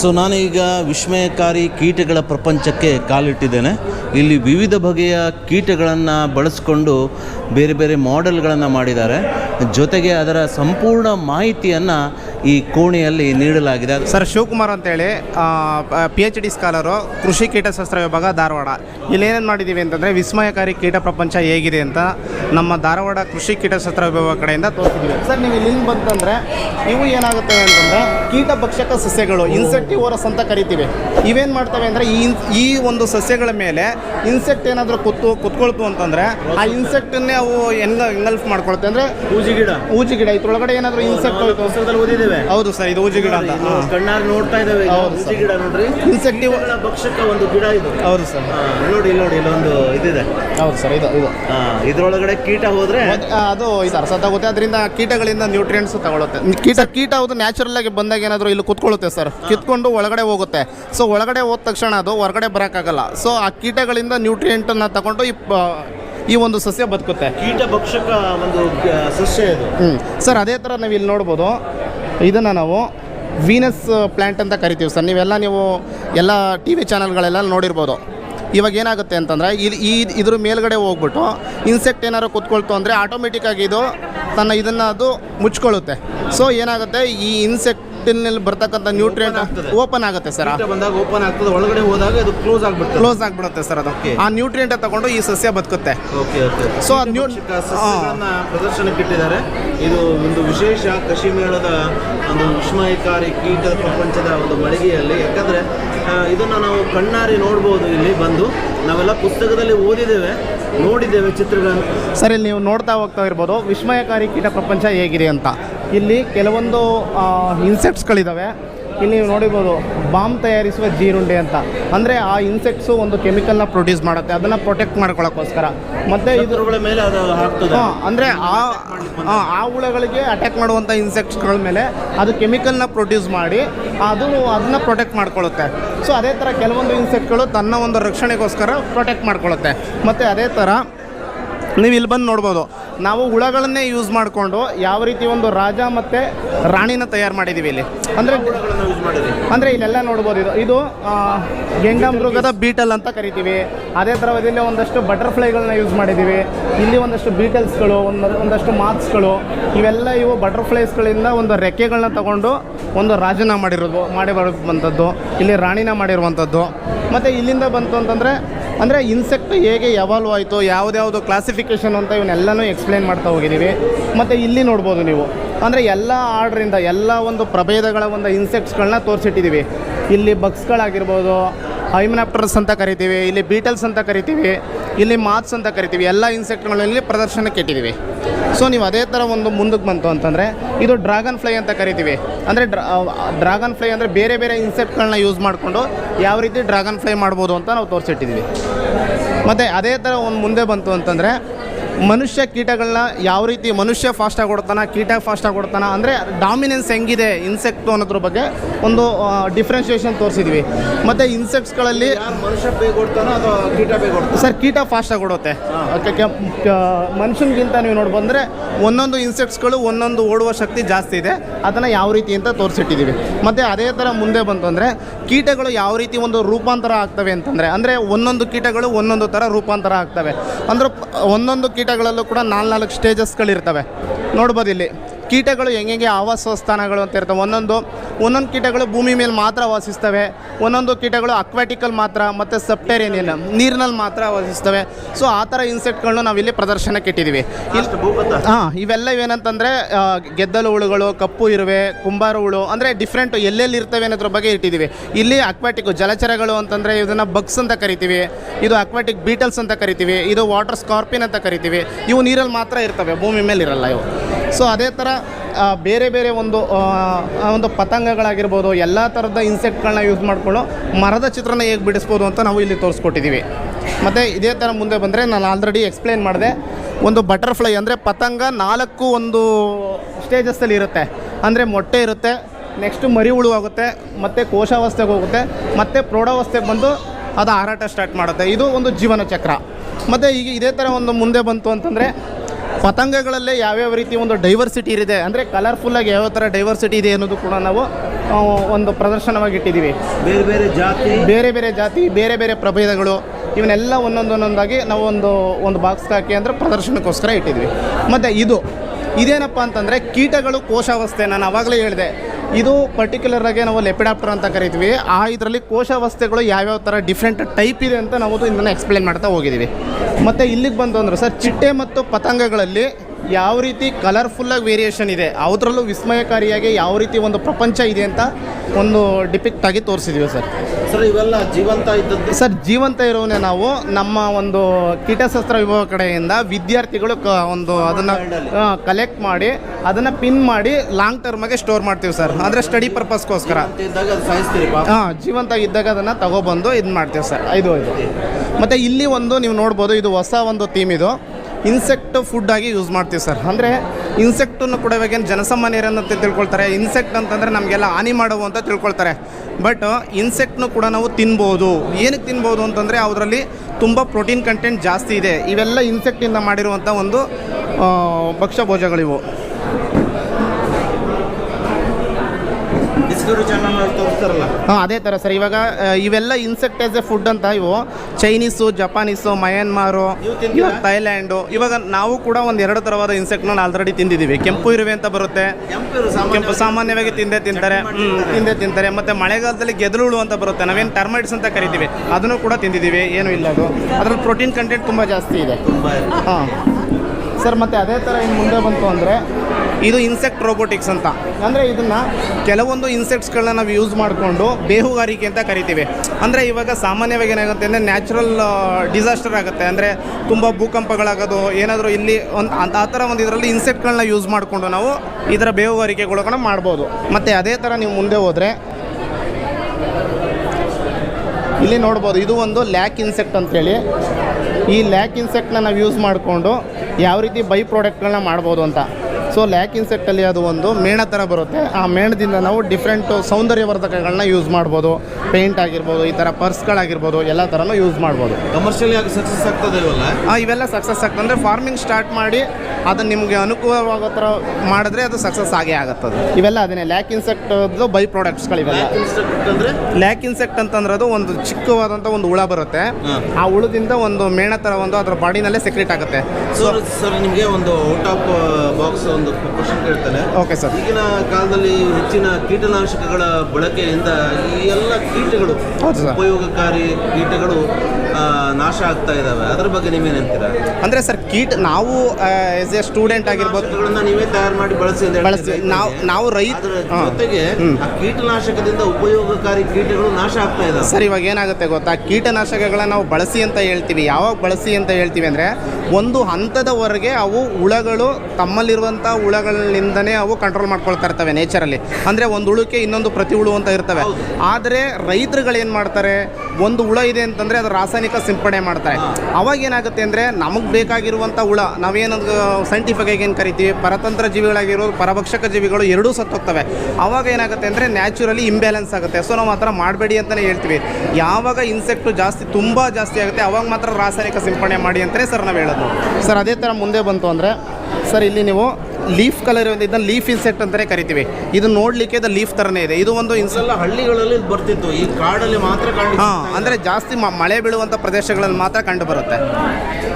So ನಾನೀಗ ವಿಸ್ಮಯಕಾರಿ ಕೀಟಗಳ ಪ್ರಪಂಚಕ್ಕೆ ಕಾಲಿಟ್ಟಿದ್ದೇನೆ. ಇಲ್ಲಿ ವಿವಿಧ ಬಗೆಯ ಕೀಟಗಳನ್ನು ಬಳಸಿಕೊಂಡು ಬೇರೆ ಬೇರೆ ಮಾಡೆಲ್ಗಳನ್ನು ಮಾಡಿದ್ದಾರೆ. ಜೊತೆಗೆ ಅದರ ಸಂಪೂರ್ಣ ಮಾಹಿತಿಯನ್ನು ಈ ಕೋಣೆಯಲ್ಲಿ ನೀಡಲಾಗಿದೆ ಸರ್ ಶಿವಕುಮಾರ್ ಅಂತೇಳಿ ಪಿ ಎಚ್ ಡಿ ಸ್ಕಾಲರು ಕೃಷಿ ಕೀಟಶಾಸ್ತ್ರ ವಿಭಾಗ ಧಾರವಾಡ ಇಲ್ಲಿ ಏನೇನು ಮಾಡಿದ್ದೀವಿ ಅಂತಂದರೆ ವಿಸ್ಮಯಕಾರಿ ಕೀಟ ಪ್ರಪಂಚ ಹೇಗಿದೆ ಅಂತ ನಮ್ಮ ಧಾರವಾಡ ಕೃಷಿ ಕೀಟಶಾಸ್ತ್ರ ವಿಭಾಗ ಕಡೆಯಿಂದ ತೋರಿಸಿದ್ದೀವಿ ಸರ್ ನೀವು ಇಲ್ಲಿ ಬಂತಂದರೆ ಇವು ಏನಾಗುತ್ತೆ ಅಂತಂದರೆ ಕೀಟ ಭಕ್ಷಕ ಸಸ್ಯಗಳು ಇನ್ಸೆಕ್ಟಿವೋರಸ್ ಅಂತ ಕರಿತೀವಿ ಇವೇನು ಮಾಡ್ತವೆ ಅಂದರೆ ಈ ಈ ಒಂದು ಸಸ್ಯಗಳ ಮೇಲೆ ಇನ್ಸೆಕ್ಟ್ ಏನಾದರೂ ಕುತ್ತು ಕುತ್ಕೊಳ್ತು ಅಂತಂದರೆ ಆ ಇನ್ಸೆಕ್ಟನ್ನೇ ಅವು ಹೆಂಗ ಎಂಗಲ್ಫ್ ಮಾಡ್ಕೊಳುತ್ತೆ ಅಂದರೆ ಊಜಿ ಗಿಡ ಊಜಿ ಗಿಡ ಇದ್ರೊಳಗಡೆ ಏನಾದರೂ ಇನ್ಸೆಕ್ಟ್ ಹೋಯ್ತು ಪುಸ್ತಕದಲ್ಲಿ ಹೌದು ಸರ್ ಇದು ಊಜಿ ಗಿಡ ಅಂತ. ಹಾಂ. ನೋಡ್ತಾ ಇದು ಹೂಜಿ ಸರ್. ಗಿಡ ನೋಡ್ರಿ. ಇನ್ಸೆಕ್ಟಿವ್ ಭಕ್ಷಕ ಒಂದು ಗಿಡ ಇದು. ಹೌದು ಸರ್. ನೋಡಿ ಇಲ್ಲಿ ನೋಡಿ ಇಲ್ಲೊಂದು ಇದಿದೆ. ಹೌದು ಸರ್ ಇದು ಇದು. ಇದ್ರೊಳಗಡೆ ಕೀಟ ಹೋದ್ರೆ ಅದು ಸರ್ ಸತ್ತಾಗುತ್ತೆ ಅದರಿಂದ ಕೀಟಗಳಿಂದ ನ್ಯೂಟ್ರಿಯೆಂಟ್ಸ್ ತಗೊಳುತ್ತೆ. ಕೀಟ ಕೀಟ ಅದು ನ್ಯಾಚುರಲ್ ಆಗಿ ಬಂದಾಗ ಏನಾದರೂ ಇಲ್ಲಿ ಕುತ್ಕೊಳ್ಳುತ್ತೆ ಸರ್. ಕಿತ್ಕೊಂಡು ಒಳಗಡೆ ಹೋಗುತ್ತೆ. ಸೊ ಒಳಗಡೆ ಹೋದ ತಕ್ಷಣ ಅದು ಹೊರಗಡೆ ಬರೋಕ್ಕಾಗಲ್ಲ. ಸೊ ಆ ಕೀಟಗಳಿಂದ ನ್ಯೂಟ್ರಿಯೆಂಟನ್ನು ತಗೊಂಡು ಈ ಈ ಒಂದು ಸಸ್ಯ ಬದುಕುತ್ತೆ. ಕೀಟ ಭಕ್ಷಕ ಒಂದು ಸಸ್ಯ ಇದು. ಹ್ಞೂ ಸರ್ ಅದೇ ಥರ ನಾವು ಇಲ್ಲಿ ನೋಡ್ಬೋದು. ಇದನ್ನು ನಾವು ವೀನಸ್ ಪ್ಲ್ಯಾಂಟ್ ಅಂತ ಕರಿತೀವಿ ಸರ್. ನೀವೆಲ್ಲ ನೀವು ಎಲ್ಲ ಟಿ ವಿ ಚಾನಲ್ಗಳೆಲ್ಲ ನೋಡಿರ್ಬೋದು. ಇವಾಗ ಏನಾಗುತ್ತೆ ಅಂತಂದರೆ ಇಲ್ಲಿ ಈ ಇದ್ರ ಮೇಲ್ಗಡೆ ಹೋಗ್ಬಿಟ್ಟು ಇನ್ಸೆಕ್ಟ್ ಏನಾರು ಕೂತ್ಕೊಳ್ತು ಅಂದರೆ ಆಟೋಮೆಟಿಕ್ಕಾಗಿ ಇದು ತನ್ನ ಇದನ್ನು ಅದು ಮುಚ್ಕೊಳ್ಳುತ್ತೆ. ಸೊ ಏನಾಗುತ್ತೆ, ಈ ಇನ್ಸೆಕ್ಟಿನಲ್ಲಿ ಬರ್ತಕ್ಕಂಥ ನ್ಯೂಟ್ರಿಯೆಂಟ್ ಆಗ್ತದೆ. ಓಪನ್ ಆಗುತ್ತೆ ಸರ್. ಬಂದಾಗ ಓಪನ್ ಆಗ್ತದೆ. ಒಳಗಡೆ ಹೋದಾಗ ಅದು ಕ್ಲೋಸ್ ಆಗ್ಬಿಡುತ್ತೆ. ಕ್ಲೋಸ್ ಆಗಿಬಿಡುತ್ತೆ ಸರ್ ಅದು. ಆ ನ್ಯೂಟ್ರಿಯೆಂಟ್ ತಗೊಂಡು ಈ ಸಸ್ಯ ಬದುಕುತ್ತೆ. ಓಕೆ ಓಕೆ ಸೊ ಆ ನ್ಯೂ ಪ್ರದರ್ಶನಕ್ಕೆ ಇಟ್ಟಿದ್ದಾರೆ. ಇದು ಒಂದು ವಿಶೇಷ ಕೃಷಿ ಮೇಳದ ಒಂದು ವಿಸ್ಮಯಕಾರಿ ಕೀಟ ಪ್ರಪಂಚದ ಒಂದು ಮಳಿಗೆಯಲ್ಲಿ. ಯಾಕಂದ್ರೆ ಇದನ್ನ ನಾವು ಕಣ್ಣಾರಿ ನೋಡ್ಬೋದು ಇಲ್ಲಿ ಬಂದು. ನಾವೆಲ್ಲ ಪುಸ್ತಕದಲ್ಲಿ ಓದಿದ್ದೇವೆ ನೋಡಿದ್ದೇವೆ ಚಿತ್ರಗಳನ್ನು. ಸರ್ ಇಲ್ಲಿ ನೀವು ನೋಡ್ತಾ ಹೋಗ್ತಾ ಇರ್ಬೋದು. ವಿಸ್ಮಯಕಾರಿ ಕೀಟ ಪ್ರಪಂಚ ಹೇಗಿದೆ ಅಂತ. ಇಲ್ಲಿ ಕೆಲವೊಂದು ಇನ್ಸೆಕ್ಟ್ಸ್ಗಳಿದ್ದಾವೆ ಇಲ್ಲಿ ನೀವು ನೋಡಿರ್ಬೋದು ಬಾಂಬ್ ತಯಾರಿಸುವ ಜೀರುಂಡೆ ಅಂತ. ಅಂದರೆ ಆ ಇನ್ಸೆಕ್ಟ್ಸು ಒಂದು ಕೆಮಿಕಲ್ನ ಪ್ರೊಡ್ಯೂಸ್ ಮಾಡುತ್ತೆ. ಅದನ್ನು ಪ್ರೊಟೆಕ್ಟ್ ಮಾಡ್ಕೊಳ್ಳೋಕ್ಕೋಸ್ಕರ ಮತ್ತು ಇದು ಇದ್ರಗಳ ಮೇಲೆ ಅದು ಹಾಕ್ತದೆ. ಅಂದರೆ ಆ ಆ, ಆ ಹುಳಗಳಿಗೆ ಅಟ್ಯಾಕ್ ಮಾಡುವಂಥ ಇನ್ಸೆಕ್ಟ್ಸ್ಗಳ ಮೇಲೆ ಅದು ಕೆಮಿಕಲ್ನ ಪ್ರೊಡ್ಯೂಸ್ ಮಾಡಿ ಅದು ಅದನ್ನ ಪ್ರೊಟೆಕ್ಟ್ ಮಾಡ್ಕೊಳ್ಳುತ್ತೆ ಸೊ ಅದೇ ಥರ ಕೆಲವೊಂದು ಇನ್ಸೆಕ್ಟ್ಗಳು ತನ್ನ ಒಂದು ರಕ್ಷಣೆಗೋಸ್ಕರ ಪ್ರೊಟೆಕ್ಟ್ ಮಾಡ್ಕೊಳ್ಳುತ್ತೆ ಮತ್ತು ಅದೇ ಥರ ನೀವು ಇಲ್ಲಿ ಬಂದು ನೋಡ್ಬೋದು. ನಾವು ಹುಳಗಳನ್ನೇ ಯೂಸ್ ಮಾಡಿಕೊಂಡು ಯಾವ ರೀತಿ ಒಂದು ರಾಜ ಮತ್ತು ರಾಣಿನ ತಯಾರು ಮಾಡಿದ್ದೀವಿ ಇಲ್ಲಿ. ಅಂದರೆ ಅಂದರೆ ಇಲ್ಲೆಲ್ಲ ನೋಡ್ಬೋದು ಇದು. ಇದು ಮೃಗದ ಬೀಟಲ್ ಅಂತ ಕರಿತೀವಿ. ಅದೇ ಥರ ಇಲ್ಲಿ ಒಂದಷ್ಟು ಬಟರ್ಫ್ಲೈಗಳನ್ನ ಯೂಸ್ ಮಾಡಿದ್ದೀವಿ ಇಲ್ಲಿ ಒಂದಷ್ಟು ಬೀಟಲ್ಸ್ಗಳು ಒಂದು, ಒಂದಷ್ಟು ಮಾತ್ಸ್ಗಳು ಇವೆಲ್ಲ ಇವು ಬಟರ್ಫ್ಲೈಸ್ಗಳಿಂದ ಒಂದು ರೆಕ್ಕೆಗಳನ್ನ ತಗೊಂಡು ಒಂದು ರಾಜನ ಮಾಡಿರೋದು, ಮಾಡಿ ಬಂಥದ್ದು ಇಲ್ಲಿ ರಾಣಿನ ಮಾಡಿರುವಂಥದ್ದು ಮತ್ತು ಇಲ್ಲಿಂದ ಬಂತು ಅಂತಂದರೆ ಅಂದರೆ ಇನ್ಸೆಕ್ಟ್ ಹೇಗೆ ಎವಾಲ್ವ್ ಆಯಿತು, ಯಾವುದ್ಯಾವುದು ಕ್ಲಾಸಿಫಿಕೇಷನ್ ಅಂತ ಇವನ್ನೆಲ್ಲನೂ ಎಕ್ಸ್ಪ್ಲೇನ್ ಮಾಡ್ತಾ ಹೋಗಿದ್ದೀವಿ ಮತ್ತು ಇಲ್ಲಿ ನೋಡ್ಬೋದು ನೀವು. ಅಂದರೆ ಎಲ್ಲ ಆರ್ಡ್ರಿಂದ ಎಲ್ಲ ಒಂದು ಪ್ರಭೇದಗಳ ಒಂದು ಇನ್ಸೆಕ್ಟ್ಸ್ಗಳನ್ನ ತೋರಿಸಿಟ್ಟಿದ್ದೀವಿ ಇಲ್ಲಿ ಬಗ್ಸ್ಗಳಾಗಿರ್ಬೋದು ಹೈಮನಾಪ್ಟರ್ಸ್ ಅಂತ ಕರಿತೀವಿ, ಇಲ್ಲಿ ಬೀಟಲ್ಸ್ ಅಂತ ಕರಿತೀವಿ, ಇಲ್ಲಿ ಮಾತ್ಸ್ ಅಂತ ಕರಿತೀವಿ, ಎಲ್ಲ ಇನ್ಸೆಕ್ಟ್ಗಳಲ್ಲಿ ಪ್ರದರ್ಶನಕ್ಕೆ ಇಟ್ಟಿದ್ದೀವಿ. ಸೊ ನೀವು ಅದೇ ಥರ ಒಂದು ಮುಂದಕ್ಕೆ ಬಂತು ಅಂತಂದರೆ, ಇದು ಡ್ರಾಗನ್ ಫ್ಲೈ ಅಂತ ಕರಿತೀವಿ. ಅಂದರೆ ಡ್ರಾಗನ್ ಫ್ಲೈ ಅಂದರೆ ಬೇರೆ ಬೇರೆ ಇನ್ಸೆಕ್ಟ್ಗಳನ್ನ ಯೂಸ್ ಮಾಡಿಕೊಂಡು ಯಾವ ರೀತಿ ಡ್ರಾಗನ್ ಫ್ಲೈ ಮಾಡ್ಬೋದು ಅಂತ ನಾವು ತೋರಿಸಿಟ್ಟಿದ್ದೀವಿ. ಮತ್ತು ಅದೇ ಥರ ಒಂದು ಮುಂದೆ ಬಂತು ಅಂತಂದರೆ ಮನುಷ್ಯ ಕೀಟಗಳನ್ನ ಯಾವ ರೀತಿ ಮನುಷ್ಯ ಫಾಸ್ಟಾಗಿ ಓಡ್ತಾನ ಕೀಟ ಫಾಸ್ಟಾಗಿ ಓಡ್ತಾನ ಅಂದರೆ ಡಾಮಿನೆನ್ಸ್ ಹೆಂಗಿದೆ ಇನ್ಸೆಕ್ಟು ಅನ್ನೋದ್ರ ಬಗ್ಗೆ ಒಂದು ಡಿಫ್ರೆನ್ಷಿಯೇಷನ್ ತೋರಿಸಿದ್ವಿ. ಮತ್ತು ಇನ್ಸೆಕ್ಟ್ಸ್ಗಳಲ್ಲಿ ಮನುಷ್ಯ ಬೇಗ ಓಡ್ತಾನೋ ಅಥವಾ ಕೀಟ ಬೇಗ ಓಡ್ತಾನೋ? ಸರ್ ಕೀಟ ಫಾಸ್ಟಾಗಿ ಓಡುತ್ತೆ. ಮನುಷ್ಯನಿಗಿಂತ ನೀವು ನೋಡಿ ಬಂದರೆ ಒಂದೊಂದು ಇನ್ಸೆಕ್ಟ್ಸ್ಗಳು ಒಂದೊಂದು ಓಡುವ ಶಕ್ತಿ ಜಾಸ್ತಿ ಇದೆ. ಅದನ್ನು ಯಾವ ರೀತಿ ಅಂತ ತೋರಿಸಿಟ್ಟಿದ್ದೀವಿ ಮತ್ತು ಅದೇ ಥರ ಮುಂದೆ ಬಂತು ಅಂದರೆ ಕೀಟಗಳು ಯಾವ ರೀತಿ ಒಂದು ರೂಪಾಂತರ ಆಗ್ತವೆ ಅಂತಂದರೆ ಅಂದರೆ ಒಂದೊಂದು ಕೀಟಗಳು ಒಂದೊಂದು ಥರ ರೂಪಾಂತರ ಆಗ್ತವೆ. ಅಂದ್ರೆ ಒಂದೊಂದು ಒಂದೊಂದು ಕೀಟಗಳಲ್ಲೂ ಕೂಡ ನಾಲ್ಕು ನಾಲ್ಕು ಸ್ಟೇಜಸ್ಗಳಿರ್ತವೆ ನೋಡ್ಬೋದು ಇಲ್ಲಿ. ಕೀಟಗಳು ಹೆಂಗೆ ಆವಾಸ ಸ್ಥಾನಗಳು ಅಂತ ಇರ್ತವೆ. ಒಂದೊಂದು ಒಂದೊಂದು ಕೀಟಗಳು ಭೂಮಿ ಮೇಲೆ ಮಾತ್ರ ವಾಸಿಸ್ತವೆ. ಒಂದೊಂದು ಕೀಟಗಳು ಅಕ್ವಾಟಿಕಲ್ ಮಾತ್ರ ಮತ್ತು ಸಬ್ಟೇರಿಯನ್ ನೀರಿನಲ್ಲಿ ಮಾತ್ರ ವಾಸಿಸ್ತವೆ. ಸೊ ಆ ಥರ ಇನ್ಸೆಕ್ಟ್ಗಳನ್ನ ನಾವಿಲ್ಲಿ ಪ್ರದರ್ಶನಕ್ಕೆ ಇಟ್ಟಿದ್ದೀವಿ. ಹಾಂ ಇವೆಲ್ಲ ಏನಂತಂದರೆ ಗೆದ್ದಲು ಹುಳುಗಳು ಕಪ್ಪು ಇರುವೆ ಕುಂಬಾರ ಹುಳು ಅಂದರೆ ಡಿಫ್ರೆಂಟ್ ಎಲ್ಲೆಲ್ಲಿ ಇರ್ತವೆ ಅನ್ನೋದ್ರ ಬಗ್ಗೆ ಇಟ್ಟಿದ್ದೀವಿ. ಇಲ್ಲಿ ಅಕ್ವಾಟಿಕ್ ಜಲಚರಗಳು ಅಂತಂದರೆ ಇದನ್ನು ಬಗ್ಸ್ ಅಂತ ಕರಿತೀವಿ. ಇದು ಅಕ್ವಾಟಿಕ್ ಬೀಟಲ್ಸ್ ಅಂತ ಕರಿತೀವಿ. ಇದು ವಾಟರ್ ಸ್ಕಾರ್ಪಿನ್ ಅಂತ ಕರಿತೀವಿ. ಇವು ನೀರಲ್ಲಿ ಮಾತ್ರ ಇರ್ತವೆ. ಭೂಮಿ ಮೇಲೆ ಇರಲ್ಲ ಇವು. ಸೊ ಅದೇ ಥರ ಬೇರೆ ಬೇರೆ ಒಂದು ಒಂದು ಪತಂಗಗಳಾಗಿರ್ಬೋದು, ಎಲ್ಲ ಥರದ ಇನ್ಸೆಕ್ಟ್ಗಳನ್ನ ಯೂಸ್ ಮಾಡಿಕೊಂಡು ಮರದ ಚಿತ್ರನ ಹೇಗೆ ಬಿಡಿಸ್ಬೋದು ಅಂತ ನಾವು ಇಲ್ಲಿ ತೋರಿಸ್ಕೊಟ್ಟಿದ್ದೀವಿ ಮತ್ತು ಇದೇ ಥರ ಮುಂದೆ ಬಂದರೆ ನಾನು ಆಲ್ರೆಡಿ ಎಕ್ಸ್ಪ್ಲೇನ್ ಮಾಡಿದೆ. ಒಂದು ಬಟರ್ಫ್ಲೈ ಅಂದರೆ ಪತಂಗ ನಾಲ್ಕು ಒಂದು ಸ್ಟೇಜಸ್ಸಲ್ಲಿ ಇರುತ್ತೆ. ಅಂದರೆ ಮೊಟ್ಟೆ ಇರುತ್ತೆ ನೆಕ್ಸ್ಟು ಮರಿ ಹುಳು ಆಗುತ್ತೆ, ಮತ್ತು ಕೋಶಾವಸ್ಥೆಗೆ ಹೋಗುತ್ತೆ, ಮತ್ತು ಪ್ರೌಢಾವಸ್ಥೆಗೆ ಬಂದು ಅದು ಹಾರಾಟ ಸ್ಟಾರ್ಟ್ ಮಾಡುತ್ತೆ. ಇದು ಒಂದು ಜೀವನ ಚಕ್ರ. ಮತ್ತು ಈಗ ಇದೇ ಥರ ಒಂದು ಮುಂದೆ ಬಂತು ಅಂತಂದರೆ ಪತಂಗಗಳಲ್ಲೇ ಯಾವ್ಯಾವ ರೀತಿ ಒಂದು ಡೈವರ್ಸಿಟಿ ಇದೆ ಅಂದರೆ ಕಲರ್ಫುಲ್ಲಾಗಿ ಯಾವ ಥರ ಡೈವರ್ಸಿಟಿ ಇದೆ ಅನ್ನೋದು ಕೂಡ ನಾವು ಒಂದು ಪ್ರದರ್ಶನವಾಗಿ ಇಟ್ಟಿದ್ದೀವಿ. ಬೇರೆ ಬೇರೆ ಜಾತಿ? ಬೇರೆ ಬೇರೆ ಜಾತಿ ಬೇರೆ ಬೇರೆ ಪ್ರಭೇದಗಳು ಇವನ್ನೆಲ್ಲ ಒಂದೊಂದು ಒಂದೊಂದಾಗಿ ನಾವು ಒಂದು ಒಂದು ಬಾಕ್ಸ್ ಹಾಕಿ ಅಂದರೆ ಪ್ರದರ್ಶನಕ್ಕೋಸ್ಕರ ಇಟ್ಟಿದ್ವಿ. ಮತ್ತು ಇದು ಇದೇನಪ್ಪ ಅಂತಂದರೆ ಕೀಟಗಳು ಕೋಶಾವಸ್ಥೆ ನಾನು ಆವಾಗಲೇ ಹೇಳಿದೆ. ಇದು ಪರ್ಟಿಕ್ಯುಲರ್ ಆಗಿ ನಾವು ಲೆಪಿಡಾಪ್ಟರ್ ಅಂತ ಕರಿತೀವಿ. ಆ, ಇದರಲ್ಲಿ ಕೋಶಾವಸ್ಥೆಗಳು ಯಾವ್ಯಾವ ಥರ ಡಿಫ್ರೆಂಟ್ ಟೈಪ್ ಇದೆ ಅಂತ ನಾವು ಇದನ್ನು ಎಕ್ಸ್ಪ್ಲೇನ್ ಮಾಡ್ತಾ ಹೋಗಿದ್ದೀವಿ. ಮತ್ತು ಇಲ್ಲಿಗೆ ಬಂತು ಅಂದರೆ ಸರ್ ಚಿಟ್ಟೆ ಮತ್ತು ಪತಂಗಗಳಲ್ಲಿ ಯಾವ ರೀತಿ ಕಲರ್ಫುಲ್ಲಾಗಿ ವೇರಿಯೇಷನ್ ಇದೆ ಅದರಲ್ಲೂ ವಿಸ್ಮಯಕಾರಿಯಾಗಿ ಯಾವ ರೀತಿ ಒಂದು ಪ್ರಪಂಚ ಇದೆ ಅಂತ ಒಂದು ಡಿಪಿಕ್ಟ್ ಆಗಿ ತೋರಿಸಿದ್ದೀವಿ ಸರ್. ಸರ್ ಇವೆಲ್ಲ ಜೀವಂತ ಇದ್ದದ್ದು? ಸರ್ ಜೀವಂತ ಇರೋನೇ ನಾವು ನಮ್ಮ ಒಂದು ಕೀಟಶಾಸ್ತ್ರ ವಿಭಾಗ ಕಡೆಯಿಂದ ವಿದ್ಯಾರ್ಥಿಗಳು ಕ ಒಂದು ಅದನ್ನು ಕಲೆಕ್ಟ್ ಮಾಡಿ ಅದನ್ನು ಪಿನ್ ಮಾಡಿ ಲಾಂಗ್ ಟರ್ಮಾಗೆ ಸ್ಟೋರ್ ಮಾಡ್ತೀವಿ ಸರ್. ಅಂದರೆ ಸ್ಟಡಿ ಪರ್ಪಸ್ಗೋಸ್ಕರ ಹಾಂ ಜೀವಂತ ಇದ್ದಾಗ ಅದನ್ನು ತಗೊಬಂದು ಇದು ಮಾಡ್ತೀವಿ ಸರ್. ಇದು ಇದು ಮತ್ತು ಇಲ್ಲಿ ಒಂದು ನೀವು ನೋಡ್ಬೋದು ಇದು ಹೊಸ ಒಂದು ಥೀಮ್ ಇದು. ಇನ್ಸೆಕ್ಟ್ ಫುಡ್ ಆಗಿ ಯೂಸ್ ಮಾಡ್ತೀವಿ ಸರ್ ಅಂದರೆ ಇನ್ಸೆಕ್ಟನ್ನು ಕೂಡ ಇವಾಗ ಏನು ಜನಸಾಮಾನ್ಯರನ್ನು ಅಂತ ತಿಳ್ಕೊಳ್ತಾರೆ. ಇನ್ಸೆಕ್ಟ್ ಅಂತಂದರೆ ನಮಗೆಲ್ಲ ಹಾನಿ ಮಾಡುವು ಅಂತ ತಿಳ್ಕೊಳ್ತಾರೆ. ಬಟ್ ಇನ್ಸೆಕ್ಟ್ನು ಕೂಡ ನಾವು ತಿನ್ಬೋದು. ಏನಕ್ಕೆ ತಿನ್ಬೋದು ಅಂತಂದರೆ ಅದರಲ್ಲಿ ತುಂಬ ಪ್ರೋಟೀನ್ ಕಂಟೆಂಟ್ ಜಾಸ್ತಿ ಇದೆ. ಇವೆಲ್ಲ ಇನ್ಸೆಕ್ಟಿಂದ ಮಾಡಿರುವಂಥ ಒಂದು ಭಕ್ಷ್ಯ ಭೋಜಗಳಿವು. ಹಾಂ ಅದೇ ಥರ ಸರ್. ಇವಾಗ ಇವೆಲ್ಲ ಇನ್ಸೆಕ್ಟ್ ಆಸ್ ಎ ಫುಡ್ ಅಂತ ಇವು. ಚೈನೀಸು ಜಪಾನೀಸು ಮಯನ್ಮಾರು ಥೈಲ್ಯಾಂಡ್ ಇವಾಗ ನಾವು ಕೂಡ ಒಂದು ಎರಡು ಥರವಾದ ಇನ್ಸೆಕ್ಟ್ನ ಆಲ್ರೆಡಿ ತಿಂದಿದ್ದೀವಿ. ಕೆಂಪು ಇರುವೆ ಅಂತ ಬರುತ್ತೆ. ಕೆಂಪು ಸಾಮಾನ್ಯವಾಗಿ ತಿಂದೇ ತಿಂತಾರೆ. ತಿಂದೇ ತಿಂತಾರೆ. ಮತ್ತು ಮಳೆಗಾಲದಲ್ಲಿ ಗೆದಲುಳು ಅಂತ ಬರುತ್ತೆ. ನಾವೇನು ಟರ್ಮೈಟ್ಸ್ ಅಂತ ಕರಿತೀವಿ. ಅದನ್ನು ಕೂಡ ತಿಂದಿದ್ದೀವಿ. ಏನೂ ಇಲ್ಲ ಅದು. ಅದ್ರಲ್ಲಿ ಪ್ರೋಟೀನ್ ಕಂಟೆಂಟ್ ತುಂಬ ಜಾಸ್ತಿ ಇದೆ. ಹಾಂ. ಸರ್ ಮತ್ತು ಅದೇ ಥರ ಇನ್ನು ಮುಂದೆ ಬಂತು ಅಂದರೆ ಇದು ಇನ್ಸೆಕ್ಟ್ ರೋಬೋಟಿಕ್ಸ್ ಅಂತ. ಅಂದರೆ ಇದನ್ನು ಕೆಲವೊಂದು ಇನ್ಸೆಕ್ಟ್ಸ್ಗಳನ್ನ ನಾವು ಯೂಸ್ ಮಾಡಿಕೊಂಡು ಬೇಹುಗಾರಿಕೆ ಅಂತ ಕರಿತೀವಿ. ಅಂದರೆ ಇವಾಗ ಸಾಮಾನ್ಯವಾಗಿ ಏನಾಗುತ್ತೆ ಅಂದರೆ ನ್ಯಾಚುರಲ್ ಡಿಸಾಸ್ಟರ್ ಆಗುತ್ತೆ. ಅಂದರೆ ತುಂಬ ಭೂಕಂಪಗಳಾಗೋದು, ಏನಾದರೂ ಇಲ್ಲಿ ಒಂದು ಆ ಥರ ಒಂದು ಇದರಲ್ಲಿ ಇನ್ಸೆಕ್ಟ್ಗಳನ್ನ ಯೂಸ್ ಮಾಡಿಕೊಂಡು ನಾವು ಇದರ ಬೇಹುಗಾರಿಕೆಗಳನ್ನ ಮಾಡ್ಬೋದು. ಮತ್ತು ಅದೇ ಥರ ನೀವು ಮುಂದೆ ಹೋದರೆ ಇಲ್ಲಿ ನೋಡ್ಬೋದು, ಇದು ಒಂದು ಲ್ಯಾಕ್ ಇನ್ಸೆಕ್ಟ್ ಅಂತೇಳಿ. ಈ ಲ್ಯಾಕ್ ಇನ್ಸೆಕ್ಟ್ನ ನಾವು ಯೂಸ್ ಮಾಡಿಕೊಂಡು ಯಾವ ರೀತಿ ಬೈ ಪ್ರಾಡಕ್ಟ್ಗಳನ್ನ ಮಾಡ್ಬೋದು ಅಂತ. ಸೊ ಲ್ಯಾಕ್ ಇನ್ಸೆಕ್ಟಲ್ಲಿ ಅದು ಒಂದು ಮೇಣ ಥರ ಬರುತ್ತೆ. ಆ ಮೇಣದಿಂದ ನಾವು ಡಿಫ್ರೆಂಟ್ ಸೌಂದರ್ಯವರ್ಧಕಗಳನ್ನ ಯೂಸ್ ಮಾಡ್ಬೋದು. ಪೇಂಟ್ ಆಗಿರ್ಬೋದು ಈ ಥರ ಪರ್ಸ್ಗಳಾಗಿರ್ಬೋದು ಎಲ್ಲ ಥರನೂ ಯೂಸ್ ಮಾಡ್ಬೋದು. ಕಮರ್ಷಿಯಲಿ ಆಗಿ ಸಕ್ಸಸ್ ಆಗ್ತದೆ ಇವಲ್ಲ ಸಕ್ಸಸ್ ಆಗ್ತದೆ. ಅಂದರೆ ಫಾರ್ಮಿಂಗ್ ಸ್ಟಾರ್ಟ್ ಮಾಡಿ ಅದನ್ನು ನಿಮಗೆ ಅನುಕೂಲವಾಗೋ ಥರ ಮಾಡಿದ್ರೆ ಅದು ಸಕ್ಸಸ್ ಆಗೇ ಆಗುತ್ತದೆ. ಇವೆಲ್ಲ ಅದನ್ನೇ ಲ್ಯಾಕ್ ಇನ್ಸೆಕ್ಟ್ ಬೈ ಇನ್ಸ್ಟೆಕ್ಟ್ ಅಂದ್ರೆ? ಲ್ಯಾಕ್ ಇನ್ಸೆಕ್ಟ್ ಅಂತಂದ್ರೆ ಅದು ಒಂದು ಚಿಕ್ಕವಾದಂಥ ಒಂದು ಹುಳ ಬರುತ್ತೆ. ಆ ಹುಳದಿಂದ ಒಂದು ಮೇಣ ಥರ ಒಂದು ಅದರ ಬಾಡಿನಲ್ಲೇ ಸೆಕ್ರೆಟ್ ಆಗುತ್ತೆ. ಸರ್ ಸರ್ ನಿಮಗೆ ಒಂದು ಔಟ್ ಆಫ್ ಬಾಕ್ಸ್ ಒಂದು ಕ್ವಶನ್ ಕೇಳ್ತಾನೆ. ಓಕೆ ಸರ್ ಈಗಿನ ಕಾಲದಲ್ಲಿ ಹೆಚ್ಚಿನ ಕೀಟನಾಶಕಗಳ ಬಳಕೆಯಿಂದ ಈ ಎಲ್ಲ ಕೀಟಗಳು ಉಪಯೋಗಕಾರಿ ಕೀಟಗಳು ನಾಶ ಆಗ್ತಾ ಇದಾವೆ. ಅದ್ರ ಬಗ್ಗೆ ನೀವೇನಂತೀರಾ ಅಂದರೆ ಸರ್ ಕೀಟ ನಾವು ಆಸ್ ಎ ಸ್ಟೂಡೆಂಟ್ ಆಗಿರ್ಬೋದು ನೀವೇ ತಯಾರು ಮಾಡಿ ಬಳಸಿ ಅಂತ ಹೇಳ್ತೀರಾ ಬಳಸ್ತೀವಿ. ನಾವು- ನಾವು ರೈತ- ಅದ್ರ ಜೊತೆಗೆ ಆ ಕೀಟನಾಶಕದಿಂದ ಉಪಯೋಗಕಾರಿ ಕೀಟಗಳು ನಾಶ ಆಗ್ತಾ ಇದಾವೆ. ಸರ್ ಇವಾಗ ಏನಾಗುತ್ತೆ ಗೊತ್ತಾ? ಕೀಟನಾಶಕಗಳನ್ನ ನಾವು ಬಳಸಿ ಅಂತ ಹೇಳ್ತೀವಿ. ಯಾವಾಗ ಬಳಸಿ ಅಂತ ಹೇಳ್ತೀವಿ ಅಂದರೆ ಒಂದು ಹಂತದವರೆಗೆ ಅವು ಹುಳಗಳು ತಮ್ಮಲ್ಲಿರುವಂಥ ಹುಳಗಳಿಂದನೇ ಅವು ಕಂಟ್ರೋಲ್ ಮಾಡ್ಕೊಳ್ತಾ ಇರ್ತವೆ ನೇಚರಲ್ಲಿ ಅಂದರೆ ಒಂದು ಹುಳಕ್ಕೆ ಇನ್ನೊಂದು ಪ್ರತಿ ಹುಳು ಅಂತ ಇರ್ತವೆ. ಆದರೆ ರೈತರುಗಳು ಏನು ಮಾಡ್ತಾರೆ? ಒಂದು ಹುಳ ಇದೆ ಅಂತಂದರೆ ಅದು ರಾಸಾಯನಿಕ ಸಿಂಪಡಣೆ ಮಾಡ್ತಾರೆ. ಅವಾಗ ಏನಾಗುತ್ತೆ ಅಂದರೆ ನಮಗೆ ಬೇಕಾಗಿರುವಂಥ ಹುಳ ನಾವೇನು ಸೈಂಟಿಫಿಕ್ ಆಗಿ ಏನು ಕರಿತೀವಿ? ಪರತಂತ್ರ ಜೀವಿಗಳಾಗಿರೋ ಪರಭಕ್ಷಕ ಜೀವಿಗಳು ಎರಡೂ ಸತ್ತೋಗ್ತವೆ. ಅವಾಗ ಏನಾಗುತ್ತೆ ಅಂದರೆ ನ್ಯಾಚುರಲಿ ಇಂಬ್ಯಾಲೆನ್ಸ್ ಆಗುತ್ತೆ. ಸೊ ನಾವು ಥರ ಮಾಡಬೇಡಿ ಅಂತಲೇ ಹೇಳ್ತೀವಿ. ಯಾವಾಗ ಇನ್ಸೆಕ್ಟು ಜಾಸ್ತಿ, ತುಂಬ ಜಾಸ್ತಿ ಆಗುತ್ತೆ, ಅವಾಗ ಮಾತ್ರ ರಾಸಾಯನಿಕ ಸಿಂಪಡಣೆ ಮಾಡಿ ಅಂತಲೇ ಸರ್ ನಾವು ಹೇಳೋದು. ಸರ್ ಅದೇ ಥರ ಮುಂದೆ ಬಂತು ಅಂದರೆ ಸರ್ ಇಲ್ಲಿ ನೀವು ಲೀಫ್ ಕಲರ್ ಇದನ್ನ ಲೀಫ್ ಇನ್ಸೆಕ್ಟ್ ಅಂತಲೇ ಕರಿತೀವಿ. ಇದು ನೋಡಲಿಕ್ಕೆ ಇದು ಲೀಫ್ ಥರನೇ ಇದೆ. ಇದು ಒಂದು ಇನ್ಸೆಲ್ಲ ಹಳ್ಳಿಗಳಲ್ಲಿ ಇದು ಬರ್ತಿತ್ತು. ಈ ಕಾಡಲ್ಲಿ ಮಾತ್ರ ಕಂಡು ಹಾಂ ಅಂದರೆ ಜಾಸ್ತಿ ಮಳೆ ಬೀಳುವಂಥ ಪ್ರದೇಶಗಳಲ್ಲಿ ಮಾತ್ರ ಕಂಡು ಬರುತ್ತೆ.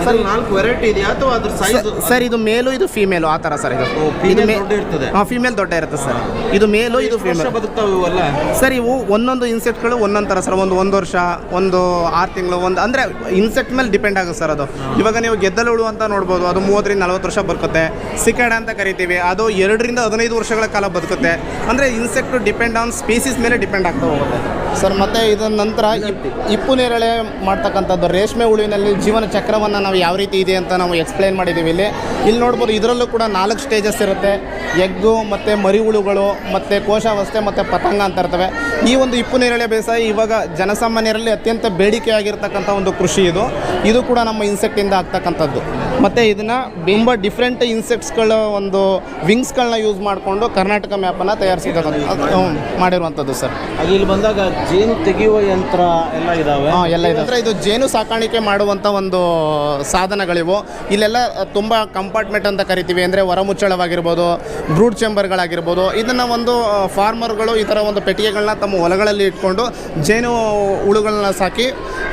ಸರ್. ನಾಲ್ಕು ವೆರೈಟಿ ಇದೆಯಾ ಅಥವಾ ಅದ್ರ ಸೈಜ್ ಸರ್ ಇದು ಮೇಲು ಇದು ಫೀಮೇಲು ಆ ಥರ ಸರ್ ಇದು. ಇದು ದೊಡ್ಡ ಇರ್ತದೆ. ಹಾಂ ಫೀಮೇಲ್ ದೊಡ್ಡ ಇರುತ್ತೆ ಸರ್. ಇದು ಮೇಲು ಇದು ಫಿಮೇಲ್ ಬದುಕ್ತಾವೆ ಇವೆಲ್ಲ? ಸರ್ ಇವು ಒಂದೊಂದು ಇನ್ಸೆಕ್ಟ್ಗಳು ಒಂದೊಂದು ಥರ ಸರ್. ಒಂದು ಒಂದು ವರ್ಷ ಒಂದು ಆರು ತಿಂಗಳು ಒಂದು ಅಂದರೆ ಇನ್ಸೆಕ್ಟ್ ಮೇಲೆ ಡಿಪೆಂಡ್ ಆಗುತ್ತೆ ಸರ್ ಅದು. ಇವಾಗ ನೀವು ಗೆದ್ದಲು ಹುಳು ಅಂತ ನೋಡ್ಬೋದು. ಅದು ಮೂವತ್ತರಿಂದ ನಲ್ವತ್ತು ವರ್ಷ ಬರ್ಕುತ್ತೆ ಸಿಕಾಡ ಅಂತ ಕರಿತೀವಿ. ಅದು ಎರಡರಿಂದ ಹದಿನೈದು ವರ್ಷಗಳ ಕಾಲ ಬದುಕುತ್ತೆ. ಅಂದರೆ ಇನ್ಸೆಕ್ಟ್ ಡಿಪೆಂಡ್ ಆನ್ ಸ್ಪೀಸೀಸ್ ಮೇಲೆ ಡಿಪೆಂಡ್ ಆಗ್ತಾ ಹೋಗುತ್ತೆ. ಸರ್, ಮತ್ತು ಇದರ ನಂತರ ಇಪ್- ಇಪ್ಪು ನೇರಳೆ ಮಾಡ್ತಕ್ಕಂಥದ್ದು ರೇಷ್ಮೆ ಹುಳುವಿನಲ್ಲಿ ಜೀವನ ಚಕ್ರವನ್ನು ನಾವು ಯಾವ ರೀತಿ ಇದೆ ಅಂತ ನಾವು ಎಕ್ಸ್ಪ್ಲೈನ್ ಮಾಡಿದ್ದೀವಿ ಇಲ್ಲಿ. ಇಲ್ಲಿ ನೋಡ್ಬೋದು ಇದರಲ್ಲೂ ಕೂಡ ನಾಲ್ಕು ಸ್ಟೇಜಸ್ ಇರುತ್ತೆ. ಎಗ್ಗು, ಮತ್ತು ಮರಿ ಹುಳುಗಳು, ಮತ್ತು ಕೋಶಾವಸ್ಥೆ, ಮತ್ತು ಪತಂಗ ಅಂತ ಇರ್ತವೆ. ಈ ಒಂದು ಇಪ್ಪು ನೇರಳೆ ಬೇಸಾಯ ಇವಾಗ ಜನಸಾಮಾನ್ಯರಲ್ಲಿ ಅತ್ಯಂತ ಬೇಡಿಕೆಯಾಗಿರ್ತಕ್ಕಂಥ ಒಂದು ಕೃಷಿ ಇದು. ಇದು ಕೂಡ ನಮ್ಮ ಇನ್ಸೆಕ್ಟಿಂದ ಆಗ್ತಕ್ಕಂಥದ್ದು. ಮತ್ತು ಇದನ್ನು ತುಂಬ ಡಿಫ್ರೆಂಟ್ ಇನ್ಸೆಕ್ಟ್ಸ್ಗಳ ಒಂದು ವಿಂಗ್ಸ್ಗಳನ್ನ ಯೂಸ್ ಮಾಡಿಕೊಂಡು ಕರ್ನಾಟಕ ಮ್ಯಾಪನ್ನು ತಯಾರಿಸಿದ ಮಾಡಿರುವಂಥದ್ದು ಸರ್ ಹಾಗೆ ಇಲ್ಲಿ ಬಂದಾಗ ಜೇನು ತೆಗೆಯುವ ಯಂತ್ರ ಎಲ್ಲ ಇದಾವೆ? ಹಾಂ ಎಲ್ಲ ಇದೆ ಅಂದರೆ ಇದು ಜೇನು ಸಾಕಾಣಿಕೆ ಮಾಡುವಂಥ ಒಂದು ಸಾಧನಗಳಿವು. ಇಲ್ಲೆಲ್ಲ ತುಂಬ ಕಂಪಾರ್ಟ್ಮೆಂಟ್ ಅಂತ ಕರಿತೀವಿ. ಅಂದರೆ ಹೊರಮುಚ್ಚಳವಾಗಿರ್ಬೋದು ಬ್ರೂಡ್ ಚೇಂಬರ್ಗಳಾಗಿರ್ಬೋದು ಇದನ್ನು ಒಂದು ಫಾರ್ಮರ್ಗಳು ಈ ಥರ ಒಂದು ಪೆಟ್ಟಿಗೆಗಳನ್ನ ತಮ್ಮ ಹೊಲಗಳಲ್ಲಿ ಇಟ್ಕೊಂಡು ಜೇನು ಹುಳುಗಳನ್ನ ಸಾಕಿ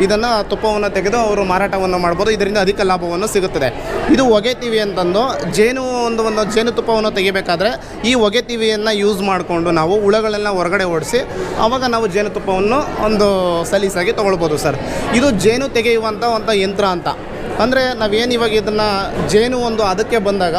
ಇದನ್ನು ತುಪ್ಪವನ್ನು ತೆಗೆದು ಅವರು ಮಾರಾಟವನ್ನು ಮಾಡ್ಬೋದು. ಇದರಿಂದ ಅಧಿಕ ಲಾಭವನ್ನು ಸಿಗುತ್ತದೆ. ಇದು ಒಗೆತೀವಿ ಅಂತಂದು ಜೇನು ಒಂದು ಒಂದು ಜೇನುತುಪ್ಪವನ್ನು ತೆಗಿಬೇಕಾದ್ರೆ ಈ ಒಗೆತೀವಿಯನ್ನು ಯೂಸ್ ಮಾಡಿಕೊಂಡು ನಾವು ಹುಳಗಳೆಲ್ಲ ಹೊರಗಡೆ ಓಡಿಸಿ ಆವಾಗ ನಾವು ಜೇನುತುಪ್ಪವನ್ನು ಒಂದು ಸಲೀಸಾಗಿ ತೊಗೊಳ್ಬೋದು ಸರ್. ಇದು ಜೇನು ತೆಗೆಯುವಂಥ ಒಂದು ಯಂತ್ರ ಅಂತ. ಅಂದರೆ ನಾವೇನು ಇವಾಗ ಇದನ್ನು ಜೇನು ಒಂದು ಅದಕ್ಕೆ ಬಂದಾಗ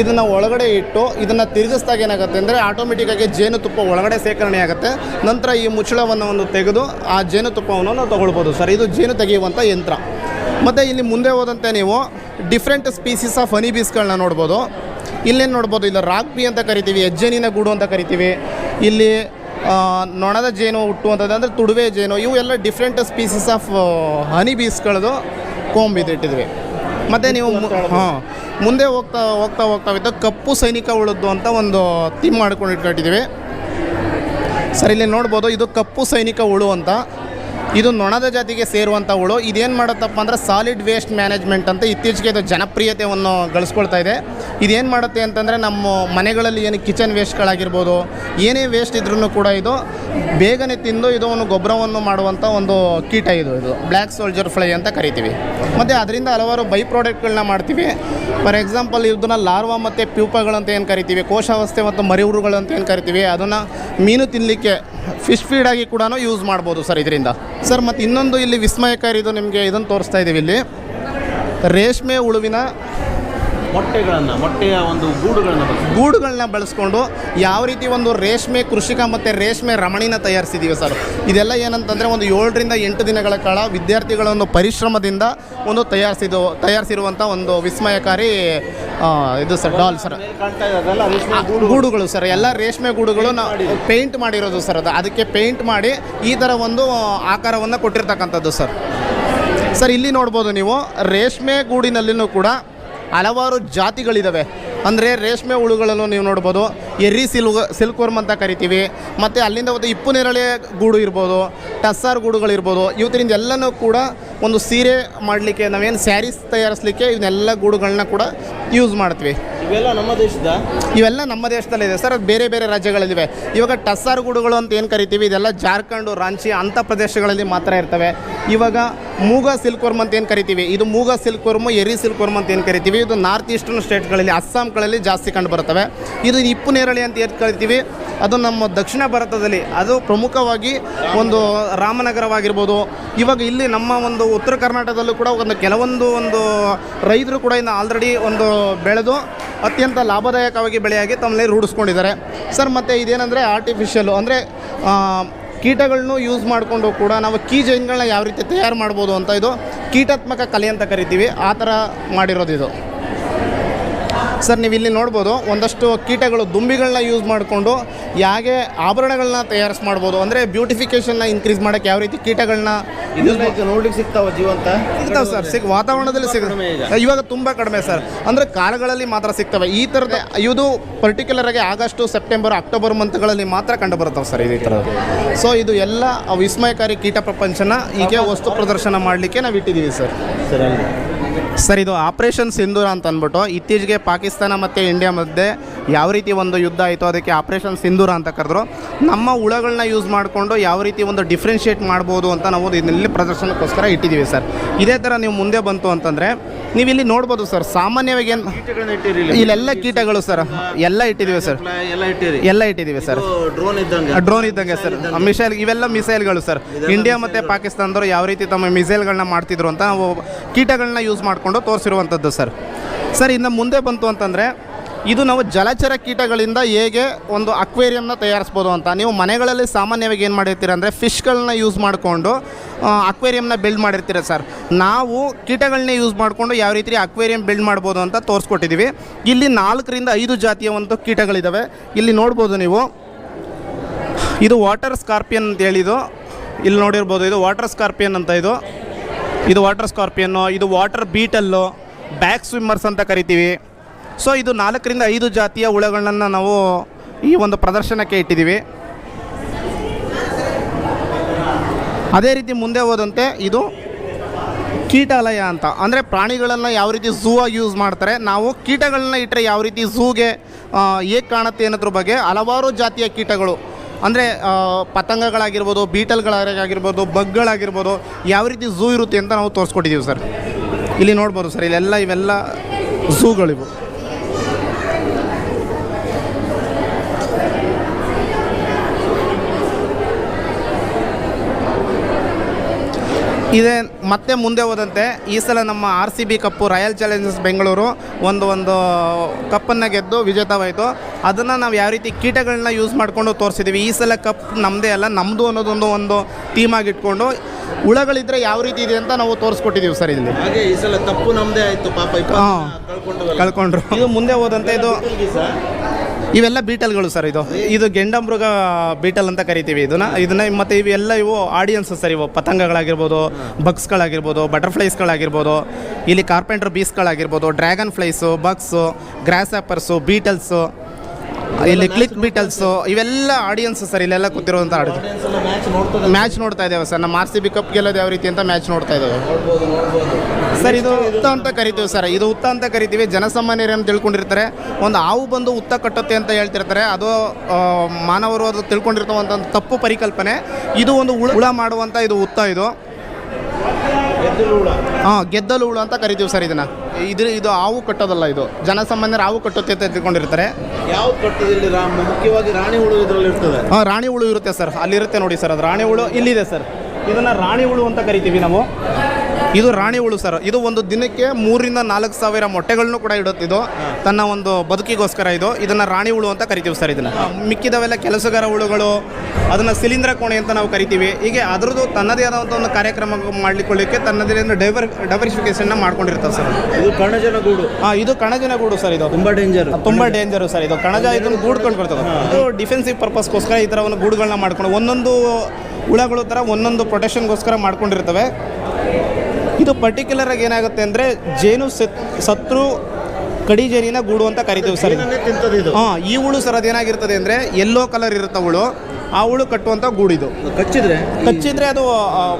ಇದನ್ನು ಒಳಗಡೆ ಇಟ್ಟು ಇದನ್ನು ತಿರುಗಿಸ್ದಾಗ ಏನಾಗುತ್ತೆ ಅಂದರೆ ಆಟೋಮೆಟಿಕ್ಕಾಗಿ ಜೇನುತುಪ್ಪ ಒಳಗಡೆ ಸೇಕರಣೆ ಆಗುತ್ತೆ. ನಂತರ ಈ ಮುಚ್ಚಳವನ್ನು ಒಂದು ತೆಗೆದು ಆ ಜೇನುತುಪ್ಪವನ್ನು ನಾವು ತೊಗೊಳ್ಬೋದು ಸರ್. ಇದು ಜೇನು ತೆಗೆಯುವಂಥ ಯಂತ್ರ. ಮತ್ತು ಇಲ್ಲಿ ಮುಂದೆ ಹೋದಂತೆ ನೀವು ಡಿಫ್ರೆಂಟ್ ಸ್ಪೀಸೀಸ್ ಆಫ್ ಹನಿ ಬೀಸ್ಗಳನ್ನ ನೋಡ್ಬೋದು. ಇಲ್ಲೇನು ನೋಡ್ಬೋದು? ಇಲ್ಲ ರಾಗ್ ಬಿ ಅಂತ ಕರಿತೀವಿ ಹೆಜ್ಜೆನಿನ ಗೂಡು ಅಂತ ಕರಿತೀವಿ, ಇಲ್ಲಿ ನೊಣದ ಜೇನು ಹುಟ್ಟುವಂಥದ್ದು ಅಂದರೆ ತುಡುವೆ ಜೇನು, ಇವು ಎಲ್ಲ ಡಿಫ್ರೆಂಟ್ ಸ್ಪೀಸೀಸ್ ಆಫ್ ಹನಿ ಬೀಸ್ಗಳದು ಕೋಂಬ್ ಇದು ಇಟ್ಟಿದ್ವಿ. ಮತ್ತು ನೀವು ಹಾಂ, ಮುಂದೆ ಹೋಗ್ತಾ ಹೋಗ್ತಾ ಹೋಗ್ತಾ ಇದ್ದ ಕಪ್ಪು ಸೈನಿಕ ಉಳಿದ್ದು ಅಂತ ಒಂದು ಥೀಮ್ ಮಾಡ್ಕೊಂಡು ಇಟ್ಕೊಟ್ಟಿದ್ದೀವಿ ಸರ್, ಇಲ್ಲಿ ನೋಡ್ಬೋದು, ಇದು ಕಪ್ಪು ಸೈನಿಕ ಉಳು ಅಂತ. ಇದು ನೊಣದ ಜಾತಿಗೆ ಸೇರುವಂಥ ಹುಳು. ಇದೇನು ಮಾಡುತ್ತಪ್ಪ ಅಂದರೆ ಸಾಲಿಡ್ ವೇಸ್ಟ್ ಮ್ಯಾನೇಜ್ಮೆಂಟ್ ಅಂತ ಇತ್ತೀಚೆಗೆ ಇದು ಜನಪ್ರಿಯತೆಯನ್ನು ಗಳಿಸ್ಕೊಳ್ತಾ ಇದೆ. ಇದೇನು ಮಾಡುತ್ತೆ ಅಂತಂದರೆ ನಮ್ಮ ಮನೆಗಳಲ್ಲಿ ಏನು ಕಿಚನ್ ವೇಸ್ಟ್ಗಳಾಗಿರ್ಬೋದು ಏನೇ ವೇಸ್ಟ್ ಇದ್ರೂ ಕೂಡ ಇದು ಬೇಗನೆ ತಿಂದು ಇದು ಒಂದು ಗೊಬ್ಬರವನ್ನು ಮಾಡುವಂಥ ಒಂದು ಕೀಟ ಇದು ಇದು ಬ್ಲ್ಯಾಕ್ ಸೋಲ್ಜರ್ ಫ್ಲೈ ಅಂತ ಕರಿತೀವಿ. ಮತ್ತು ಅದರಿಂದ ಹಲವಾರು ಬೈ ಪ್ರಾಡಕ್ಟ್ಗಳನ್ನ ಮಾಡ್ತೀವಿ. ಫಾರ್ ಎಕ್ಸಾಂಪಲ್ ಇದನ್ನು ಲಾರ್ವಾ ಮತ್ತು ಪ್ಯೂಪಗಳಂತ ಏನು ಕರಿತೀವಿ, ಕೋಶಾವಸ್ಥೆ ಮತ್ತು ಮರಿಹುರುಗಳಂತ ಏನು ಕರಿತೀವಿ, ಅದನ್ನು ಮೀನು ತಿನ್ನಲಿಕ್ಕೆ ಫಿಶ್ ಫೀಡಾಗಿ ಕೂಡ ಯೂಸ್ ಮಾಡ್ಬೋದು ಸರ್ ಇದರಿಂದ. ಸರ್ ಮತ್ತು ಇನ್ನೊಂದು ಇಲ್ಲಿ ವಿಸ್ಮಯಕಾರಿ ಇದು ನಿಮಗೆ ಇದನ್ನು ತೋರಿಸ್ತಾ ಇದ್ದೀವಿ ಇಲ್ಲಿ. ರೇಷ್ಮೆ ಹುಳುವಿನ ಮೊಟ್ಟೆಗಳನ್ನು ಮೊಟ್ಟೆಯ ಒಂದು ಗೂಡುಗಳನ್ನು ಗೂಡುಗಳನ್ನ ಬಳಸ್ಕೊಂಡು ಯಾವ ರೀತಿ ಒಂದು ರೇಷ್ಮೆ ಕೃಷಿಕ ಮತ್ತು ರೇಷ್ಮೆ ರಮಣಿನ ತಯಾರಿಸಿದ್ದೀವಿ ಸರ್. ಇದೆಲ್ಲ ಏನಂತಂದರೆ ಒಂದು ಏಳರಿಂದ ಎಂಟು ದಿನಗಳ ಕಾಲ ವಿದ್ಯಾರ್ಥಿಗಳ ಒಂದು ಪರಿಶ್ರಮದಿಂದ ಒಂದು ತಯಾರಿಸಿದ್ದು ತಯಾರಿಸಿರುವಂಥ ಒಂದು ವಿಸ್ಮಯಕಾರಿ ಇದು ಸರ್ ಡಾಲ್ ಸರ್. ಗೂಡುಗಳು. ಸರ್ ಎಲ್ಲ ರೇಷ್ಮೆ ಗೂಡುಗಳು ನಾವು ಪೇಂಟ್ ಮಾಡಿರೋದು ಸರ್ ಅದು. ಅದಕ್ಕೆ ಪೇಂಟ್ ಮಾಡಿ ಈ ಥರ ಒಂದು ಆಕಾರವನ್ನು ಕೊಟ್ಟಿರ್ತಕ್ಕಂಥದ್ದು ಸರ್. ಸರ್ ಇಲ್ಲಿ ನೋಡ್ಬೋದು ನೀವು ರೇಷ್ಮೆ ಗೂಡಿನಲ್ಲಿನೂ ಕೂಡ ಹಲವಾರು ಜಾತಿಗಳಿದ್ದಾವೆ ಅಂದರೆ ರೇಷ್ಮೆ ಹುಳುಗಳನ್ನು ನೀವು ನೋಡ್ಬೋದು. ಎರ್ರಿ ಸಿಲ್ ಸಿಲ್ಕ್ ವರ್ಮ್ ಅಂತ ಕರಿತೀವಿ. ಮತ್ತು ಅಲ್ಲಿಂದ ಒಂದು ಇಪ್ಪು ನೇರಳೆ ಗೂಡು ಇರ್ಬೋದು ಟಸ್ಸಾರ್ ಗೂಡುಗಳಿರ್ಬೋದು ಇವತ್ತಿನಿಂದ ಎಲ್ಲನೂ ಕೂಡ ಒಂದು ಸೀರೆ ಮಾಡಲಿಕ್ಕೆ ನಾವೇನು ಸ್ಯಾರೀಸ್ ತಯಾರಿಸಲಿಕ್ಕೆ ಇವನ್ನೆಲ್ಲ ಗೂಡುಗಳನ್ನ ಕೂಡ ಯೂಸ್ ಮಾಡ್ತೀವಿ. ಇವೆಲ್ಲ ನಮ್ಮ ದೇಶದ? ಇವೆಲ್ಲ ನಮ್ಮ ದೇಶದಲ್ಲಿದೆ ಸರ್ ಅದು ಬೇರೆ ಬೇರೆ ರಾಜ್ಯಗಳಲ್ಲಿವೆ. ಇವಾಗ ಟಸ್ಸಾರ್ ಗೂಡುಗಳು ಅಂತ ಏನು ಕರಿತೀವಿ ಇದೆಲ್ಲ ಜಾರ್ಖಂಡು ರಾಂಚಿ ಅಂಥ ಪ್ರದೇಶಗಳಲ್ಲಿ ಮಾತ್ರ ಇರ್ತವೆ. ಇವಾಗ ಮೂಗ ಸಿಲ್ಕ್ ವರ್ಮ್ ಅಂತ ಏನು ಕರಿತೀವಿ? ಇದು ಮೂಗ ಸಿಲ್ಕ್ ವರ್ಮು ಎರಿ ಸಿಲ್ಕ್ ವರ್ಮ್ ಅಂತ ಏನು ಕರಿತೀವಿ? ಇದು ನಾರ್ತ್ ಈಸ್ಟರ್ನ್ ಸ್ಟೇಟ್ಗಳಲ್ಲಿ ಅಸ್ಸಾಂಗಳಲ್ಲಿ ಜಾಸ್ತಿ ಕಂಡು ಬರ್ತವೆ ಇದು ಇಪ್ಪು ನೇರಳೆ ಅಂತ ಏನು ಕರಿತೀವಿ? ಅದು ನಮ್ಮ ದಕ್ಷಿಣ ಭಾರತದಲ್ಲಿ, ಅದು ಪ್ರಮುಖವಾಗಿ ಒಂದು ರಾಮನಗರವಾಗಿರ್ಬೋದು. ಇವಾಗ ಇಲ್ಲಿ ನಮ್ಮ ಒಂದು ಉತ್ತರ ಕರ್ನಾಟಕದಲ್ಲೂ ಕೂಡ ಒಂದು ಕೆಲವೊಂದು ಒಂದು ರೈತರು ಕೂಡ ಇನ್ನು ಆಲ್ರೆಡಿ ಒಂದು ಬೆಳೆದು ಅತ್ಯಂತ ಲಾಭದಾಯಕವಾಗಿ ಬೆಳೆಯಾಗಿ ತಮ್ಮಲ್ಲಿ ರೂಢಿಸ್ಕೊಂಡಿದ್ದಾರೆ. ಸರ್, ಮತ್ತು ಇದೇನೆಂದರೆ ಆರ್ಟಿಫಿಷಿಯಲು ಅಂದರೆ ಕೀಟಗಳನ್ನು ಯೂಸ್ ಮಾಡಿಕೊಂಡು ಕೂಡ ನಾವು ಕೀ ಜೈನ್ಗಳನ್ನ ಯಾವ ರೀತಿ ತಯಾರು ಮಾಡ್ಬೋದು ಅಂತ ಇದು ಕೀಟಾತ್ಮಕ ಕಲೆ ಅಂತ ಕರಿತೀವಿ. ಆ ಥರ ಮಾಡಿರೋದು ಇದು. ಸರ್ ನೀವು ಇಲ್ಲಿ ನೋಡ್ಬೋದು ಒಂದಷ್ಟು ಕೀಟಗಳು ದುಂಬಿಗಳನ್ನ ಯೂಸ್ ಮಾಡಿಕೊಂಡು ಹೇಗೆ ಆಭರಣಗಳನ್ನ ತಯಾರಿಸ್ ಮಾಡ್ಬೋದು. ಅಂದರೆ ಬ್ಯೂಟಿಫಿಕೇಷನ್ನ ಇನ್ಕ್ರೀಸ್ ಮಾಡೋಕ್ಕೆ ಯಾವ ರೀತಿ ಕೀಟಗಳನ್ನ ನೋಡ್ಲಿಕ್ಕೆ ಸಿಗ್ತಾವ ಜೀವಂತ? ಸಿಗ್ತಾವೆ ಸರ್ ಸಿಗ್ ವಾತಾವರಣದಲ್ಲಿ ಸಿಗ ಇವಾಗ ತುಂಬ ಕಡಿಮೆ ಸರ್. ಅಂದರೆ ಕಾಲಗಳಲ್ಲಿ ಮಾತ್ರ ಸಿಗ್ತವೆ. ಈ ಥರದ ಇದು ಪರ್ಟಿಕ್ಯುಲರ್ ಆಗಿ ಆಗಸ್ಟು ಸೆಪ್ಟೆಂಬರ್ ಅಕ್ಟೋಬರ್ ಮಂತ್ಗಳಲ್ಲಿ ಮಾತ್ರ ಕಂಡು ಬರುತ್ತವೆ ಸರ್ ಈ ಥರದ್ದು ಸೊ ಇದು ಎಲ್ಲ ವಿಸ್ಮಯಕಾರಿ ಕೀಟ ಪ್ರಪಂಚನ ಹೀಗೆ ವಸ್ತು ಪ್ರದರ್ಶನ ಮಾಡಲಿಕ್ಕೆ ನಾವು ಇಟ್ಟಿದ್ದೀವಿ ಸರ್. ಸರಿ ಸರ್ ಇದು ಆಪರೇಷನ್ ಸಿಂಧೂರ ಅಂತ ಅಂದ್ಬಿಟ್ಟು ಇತ್ತೀಚೆಗೆ ಪಾಕಿಸ್ತಾನ ಮತ್ತು ಇಂಡಿಯಾ ಮಧ್ಯೆ ಯಾವ ರೀತಿ ಒಂದು ಯುದ್ಧ ಆಯಿತು ಅದಕ್ಕೆ ಆಪರೇಷನ್ ಸಿಂಧೂರ ಅಂತ ಕರೆದ್ರು. ನಮ್ಮ ಹುಳಗಳನ್ನ ಯೂಸ್ ಮಾಡಿಕೊಂಡು ಯಾವ ರೀತಿ ಒಂದು ಡಿಫ್ರೆನ್ಷಿಯೇಟ್ ಮಾಡ್ಬೋದು ಅಂತ ನಾವು ಇದನ್ನೆಲ್ಲಿ ಪ್ರದರ್ಶನಕ್ಕೋಸ್ಕರ ಇಟ್ಟಿದ್ದೀವಿ ಸರ್. ಇದೇ ಥರ ನೀವು ಮುಂದೆ ಬಂತು ಅಂತಂದರೆ ನೀವು ಇಲ್ಲಿ ನೋಡ್ಬೋದು ಸರ್ ಸಾಮಾನ್ಯವಾಗಿ ಏನು. ಇಲ್ಲೆಲ್ಲ ಕೀಟಗಳು ಸರ್ ಎಲ್ಲ ಇಟ್ಟಿದ್ದೀವಿ ಸರ್. ಎಲ್ಲ ಇಟ್ಟಿದ್ದೀವಿ ಸರ್. ಡ್ರೋನ್ ಇದ್ದಂಗೆ. ಡ್ರೋನ್ ಇದ್ದಂಗೆ ಸರ್. ಮಿಸೈಲ್ ಇವೆಲ್ಲ ಮಿಸೈಲ್ಗಳು ಸರ್. ಇಂಡಿಯಾ ಮತ್ತು ಪಾಕಿಸ್ತಾನದವರು ಯಾವ ರೀತಿ ತಮ್ಮ ಮಿಸೈಲ್ಗಳನ್ನ ಮಾಡ್ತಿದ್ರು ಅಂತ ನಾವು ಕೀಟಗಳನ್ನ ಯೂಸ್ ಮಾಡಿಕೊಂಡು ತೋರಿಸಿರುವಂಥದ್ದು ಸರ್. ಸರ್, ಇನ್ನು ಮುಂದೆ ಬಂತು ಅಂತಂದರೆ, ಇದು ನಾವು ಜಲಚರ ಕೀಟಗಳಿಂದ ಹೇಗೆ ಒಂದು ಅಕ್ವೇರಿಯಂನ ತಯಾರಿಸ್ಬೋದು ಅಂತ. ನೀವು ಮನೆಗಳಲ್ಲಿ ಸಾಮಾನ್ಯವಾಗಿ ಏನು ಮಾಡಿರ್ತೀರ ಅಂದರೆ, ಫಿಶ್ಗಳನ್ನ ಯೂಸ್ ಮಾಡಿಕೊಂಡು ಅಕ್ವೇರಿಯಂನ ಬಿಲ್ಡ್ ಮಾಡಿರ್ತೀರ ಸರ್. ನಾವು ಕೀಟಗಳನ್ನೇ ಯೂಸ್ ಮಾಡಿಕೊಂಡು ಯಾವ ರೀತಿ ಅಕ್ವೇರಿಯಂ ಬಿಲ್ಡ್ ಮಾಡ್ಬೋದು ಅಂತ ತೋರಿಸ್ಕೊಟ್ಟಿದ್ದೀವಿ ಇಲ್ಲಿ ನಾಲ್ಕರಿಂದ ಐದು ಜಾತಿಯ ಒಂದು ಕೀಟಗಳಿದ್ದಾವೆ ಇಲ್ಲಿ ನೋಡ್ಬೋದು ನೀವು. ಇದು ವಾಟರ್ ಸ್ಕಾರ್ಪಿಯನ್ ಅಂತ ಹೇಳಿದು ಇಲ್ಲಿ ನೋಡಿರ್ಬೋದು, ಇದು ವಾಟರ್ ಸ್ಕಾರ್ಪಿಯನ್ ಅಂತ ಇದು. ಇದು ವಾಟರ್ ಸ್ಕಾರ್ಪಿಯನ್ನು ಇದು ವಾಟರ್ ಬೀಟಲ್ಲು ಬ್ಯಾಕ್ ಸ್ವಿಮ್ಮರ್ಸ್ ಅಂತ ಕರಿತೀವಿ. ಸೊ ಇದು ನಾಲ್ಕರಿಂದ ಐದು ಜಾತಿಯ ಹುಳಗಳನ್ನು ನಾವು ಈ ಒಂದು ಪ್ರದರ್ಶನಕ್ಕೆ ಇಟ್ಟಿದ್ದೀವಿ. ಅದೇ ರೀತಿ ಮುಂದೆ ಹೋದಂತೆ ಇದು ಕೀಟಾಲಯ ಅಂತ. ಅಂದರೆ ಪ್ರಾಣಿಗಳನ್ನು ಯಾವ ರೀತಿ ಝೂ ಆಗಿ ಯೂಸ್ ಮಾಡ್ತಾರೆ, ನಾವು ಕೀಟಗಳನ್ನ ಇಟ್ಟರೆ ಯಾವ ರೀತಿ ಝೂಗೆ ಹೇಗೆ ಕಾಣುತ್ತೆ ಅನ್ನೋದ್ರ ಬಗ್ಗೆ ಹಲವಾರು ಜಾತಿಯ ಕೀಟಗಳು. ಅಂದರೆ ಪತಂಗಗಳಾಗಿರ್ಬೋದು, ಬೀಟಲ್ಗಳಾಗಿರ್ಬೋದು, ಬಗ್ಗಳಾಗಿರ್ಬೋದು, ಯಾವ ರೀತಿ ಝೂ ಇರುತ್ತೆ ಅಂತ ನಾವು ತೋರಿಸ್ಕೊಟ್ಟಿದ್ದೀವಿ ಸರ್. ಇಲ್ಲಿ ನೋಡ್ಬೋದು ಸರ್, ಇಲ್ಲೆಲ್ಲ ಇವೆಲ್ಲ ಝೂಗಳಿವು ಇದೆ ಮತ್ತೆ ಮುಂದೆ ಹೋದಂತೆ ಈ ಸಲ ನಮ್ಮ R C B cup Royal Challengers Bengaluru ಒಂದು ಒಂದು ಕಪ್ಪನ್ನು ಗೆದ್ದು ವಿಜೇತವಾಯಿತು. ಅದನ್ನು ನಾವು ಯಾವ ರೀತಿ ಕೀಟಗಳನ್ನ ಯೂಸ್ ಮಾಡಿಕೊಂಡು ತೋರಿಸಿದ್ದೀವಿ ಈ ಸಲ ಕಪ್ ನಮ್ಮದೇ ಅಲ್ಲ ನಮ್ಮದು ಅನ್ನೋದೊಂದು ಒಂದು ಟೀಮಾಗಿ ಇಟ್ಕೊಂಡು ಹುಳಗಳಿದ್ರೆ ಯಾವ ರೀತಿ ಇದೆ ಅಂತ ನಾವು ತೋರಿಸ್ಕೊಟ್ಟಿದ್ದೀವಿ ಸರ್ ಇಲ್ಲಿ. ಹಾಗೆ ಈ ಸಲ ತಪ್ಪು ನಮ್ದೇ ಆಯಿತು ಪಾಪ ಕಳ್ಕೊಂಡ್ರು. ಇದು ಮುಂದೆ ಹೋದಂತೆ ಇದು ಇವೆಲ್ಲ ಬೀಟಲ್ಗಳು ಸರ್ ಇದು. ಇದು ಗೆಂಡಮೃಗ ಬೀಟಲ್ ಅಂತ ಕರಿತೀವಿ ಇದನ್ನ. ಇದನ್ನ ಮತ್ತೆ ಇವೆಲ್ಲ ಇವು ಆಡಿಯನ್ಸ್ ಸರ್ ಇವು. ಪತಂಗಗಳಾಗಿರ್ಬೋದು ಬಗ್ಸ್ಗಳಾಗಿರ್ಬೋದು ಬಟರ್ಫ್ಲೈಸ್ಗಳಾಗಿರ್ಬೋದು ಇಲ್ಲಿ ಕಾರ್ಪೆಂಟರ್ ಬೀಸ್ಗಳಾಗಿರ್ಬೋದು dragonflies bugs grasshoppers beetles ಇಲ್ಲಿ ಕ್ಲಿಕ್ ಬೀಟಲ್ಸು ಇವೆಲ್ಲ ಆಡಿಯನ್ಸ್ ಸರ್ ಇಲ್ಲೆಲ್ಲ ಕೂತಿರುವಂಥ ಆಡಿ ಆಡಿಯನ್ಸ್ ಮ್ಯಾಚ್ ನೋಡ್ತಾ ಇದ್ದೇವೆ ಸರ್. ನಮ್ಮ ಆರ್ ಸಿ ಬಿ ಕಪ್ ಗೆಲ್ಲೋದು ಯಾವ ರೀತಿ ಅಂತ ಮ್ಯಾಚ್ ನೋಡ್ತಾ ಇದ್ದೇವೆ. ಸರ್ ಇದು ಉತ್ತ ಅಂತ ಕರಿತೀವಿ ಸರ್. ಇದು ಉತ್ತ ಅಂತ ಕರಿತೀವಿ. ಅಂತ ತಿಳ್ಕೊಂಡಿರ್ತಾರೆ. ಒಂದು ಹಾವು ಬಂದು ಉತ್ತ ಕಟ್ಟುತ್ತೆ ಅಂತ ಹೇಳ್ತಿರ್ತಾರೆ. ಅದು ಮಾನವರು ಅದು ತಿಳ್ಕೊಂಡಿರ್ತವಂಥ ತಪ್ಪು ಪರಿಕಲ್ಪನೆ. ಇದು ಒಂದು ಹುಳ ಮಾಡುವಂಥ ಇದು ಉತ್ತ ಇದು. ಹಾಂ ಗೆದ್ದಲು ಹುಳು ಅಂತ ಕರಿತೀವಿ ಸರ್ ಇದನ್ನು. ಇದು ಇದು ಹಾವು ಕಟ್ಟೋದಲ್ಲ ಇದು. ಜನಸಾಮಾನ್ಯರು ಹಾವು ಕಟ್ಟುತ್ತೆ ಅಂತ ತಿಳ್ಕೊಂಡಿರ್ತಾರೆ. ಯಾವ ಕಟ್ಟದ ಇಲ್ಲಿ ರಾಮ ಮುಖ್ಯವಾಗಿ ರಾಣಿ ಹುಳು ಇದರಲ್ಲಿ ಇರ್ತದೆ? ಹಾಂ ರಾಣಿ ಹುಳು ಇರುತ್ತೆ ಸರ್. ಅಲ್ಲಿರುತ್ತೆ ನೋಡಿ ಸರ್ ಅದು. ರಾಣಿ ಹುಳು ಇಲ್ಲಿದೆ ಸರ್. ಇದನ್ನು ರಾಣಿ ಹುಳು ಅಂತ ಕರಿತೀವಿ ನಾವು. ಇದು ರಾಣಿ ಹುಳು ಸರ್. ಇದು ಒಂದು ದಿನಕ್ಕೆ ಮೂರಿಂದ ನಾಲ್ಕು ಸಾವಿರ ಮೊಟ್ಟೆಗಳನ್ನು ಕೂಡ ಇಡುತ್ತಿದ್ದು ತನ್ನ ಒಂದು ಬದುಕಿಗೋಸ್ಕರ ಇದು. ಇದನ್ನು ರಾಣಿ ಹುಳು ಅಂತ ಕರಿತೀವಿ ಸರ್ ಇದನ್ನು. ಮಿಕ್ಕಿದವೆಲ್ಲ ಕೆಲಸಗಾರ ಹುಳುಗಳು ಅದನ್ನು ಸಿಲಿಂದ್ರ ಕೋಣೆ ಅಂತ ನಾವು ಕರಿತೀವಿ. ಹೀಗೆ ಅದರದ್ದು ತನ್ನದೇ ಆದಂಥ ಒಂದು ಕಾರ್ಯಕ್ರಮ ಮಾಡಲಿಕ್ಕೆ ತನ್ನದೇ ಒಂದು ಡೈವರ್ ಡೈವರ್ಸಿಫಿಕೇಶನ್ನ ಮಾಡ್ಕೊಂಡಿರ್ತದೆ ಸರ್. ಇದು ಕಣಜನ ಗೂಡು. ಹಾಂ ಇದು ಕಣಜನ ಗೂಡು ಸರ್ ಇದು. ತುಂಬಾ ಡೇಂಜರ್ ತುಂಬಾ ಡೇಂಜರು ಸರ್ ಇದು. ಕಣಜ ಇದನ್ನು ಗೂಡ್ಕೊಂಡು ಬರ್ತದೆ. ಇದು ಡಿಫೆನ್ಸಿವ್ ಪರ್ಪಸ್ಗೋಸ್ಕರ ಈ ಥರ ಒಂದು ಗೂಡುಗಳನ್ನ ಮಾಡ್ಕೊಂಡು ಒಂದೊಂದು ಹುಳಗಳು ಥರ ಒಂದೊಂದು ಪ್ರೊಟೆಕ್ಷನ್ಗೋಸ್ಕರ ಮಾಡ್ಕೊಂಡಿರ್ತವೆ. ಇದು ಪರ್ಟಿಕ್ಯುಲರ್ ಆಗಿ ಏನಾಗುತ್ತೆ ಅಂದರೆ ಜೇನು ಸತ್ ಸತ್ರು ಕಡಿ ಜೇನಿನ ಗೂಡು ಅಂತ ಕರಿತೀವಿ ಸರ್. ಹಾಂ ಈ ಹುಳು ಸರ್ ಅದೇನಾಗಿರ್ತದೆ ಅಂದರೆ ಎಲ್ಲೋ ಕಲರ್ ಇರುತ್ತೆ ಹುಳು ಆ ಹುಳು ಕಟ್ಟುವಂಥ ಗೂಡಿದು ಇದು. ಕಚ್ಚಿದ್ರೆ? ಕಚ್ಚಿದ್ರೆ ಅದು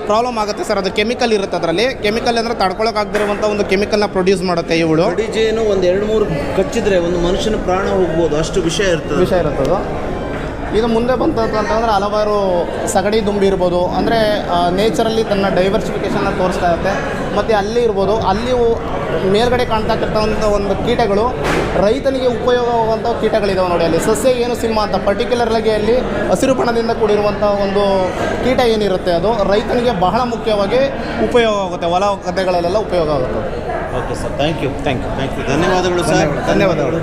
ಪ್ರಾಬ್ಲಮ್ ಆಗುತ್ತೆ ಸರ್. ಅದು ಕೆಮಿಕಲ್ ಇರುತ್ತೆ ಅದರಲ್ಲಿ. ಕೆಮಿಕಲ್ ಅಂದರೆ ತಡ್ಕೊಳಕ್ಕಾಗದಿರುವಂಥ ಒಂದು ಕೆಮಿಕಲ್ನ ಪ್ರೊಡ್ಯೂಸ್ ಮಾಡುತ್ತೆ ಈ ಹುಳು. ಕಡಿ ಜೇನು ಒಂದ್ ಎರಡು ಮೂರು ಕಚ್ಚಿದ್ರೆ ಒಂದು ಮನುಷ್ಯನ ಪ್ರಾಣ ಹೋಗ್ಬೋದು. ಅಷ್ಟು ವಿಷಯ ಇರ್ತದೆ. ವಿಷಯ ಇರುತ್ತದು. ಇದು ಮುಂದೆ ಬಂತಂತಂದ್ರೆ ಹಲವಾರು ಸಗಡಿ ದುಂಬಿ ಇರ್ಬೋದು. ಅಂದರೆ ನೇಚರಲ್ಲಿ ತನ್ನ ಡೈವರ್ಸಿಫಿಕೇಷನ್ನ ತೋರಿಸ್ತಾ ಇರುತ್ತೆ. ಮತ್ತು ಅಲ್ಲಿ ಇರ್ಬೋದು. ಅಲ್ಲಿ ಮೇಲ್ಗಡೆ ಮೇಲ್ಗಡೆ ಕಾಣ್ತಕ್ಕಂಥ ಒಂದು ಕೀಟಗಳು ರೈತನಿಗೆ ಉಪಯೋಗವಾಗುವಂಥ ಕೀಟಗಳಿದಾವೆ ನೋಡಿ ಅಲ್ಲಿ. ಸಸ್ಯ ಏನು ಸಿಂಹ ಅಂತ ಪರ್ಟಿಕ್ಯುಲರ್ಲಾಗಿ ಅಲ್ಲಿ ಹಸಿರು ಬಣ್ಣದಿಂದ ಕೂಡಿರುವಂಥ ಒಂದು ಕೀಟ ಏನಿರುತ್ತೆ ಅದು ರೈತನಿಗೆ ಬಹಳ ಮುಖ್ಯವಾಗಿ ಉಪಯೋಗ ಆಗುತ್ತೆ. ಹೊಲ ಗದ್ದೆಗಳಲ್ಲೆಲ್ಲ ಉಪಯೋಗ ಆಗುತ್ತೆ. Okay sir thank you thank you thank you ಧನ್ಯವಾದಗಳು ಸರ್ ಧನ್ಯವಾದಗಳು.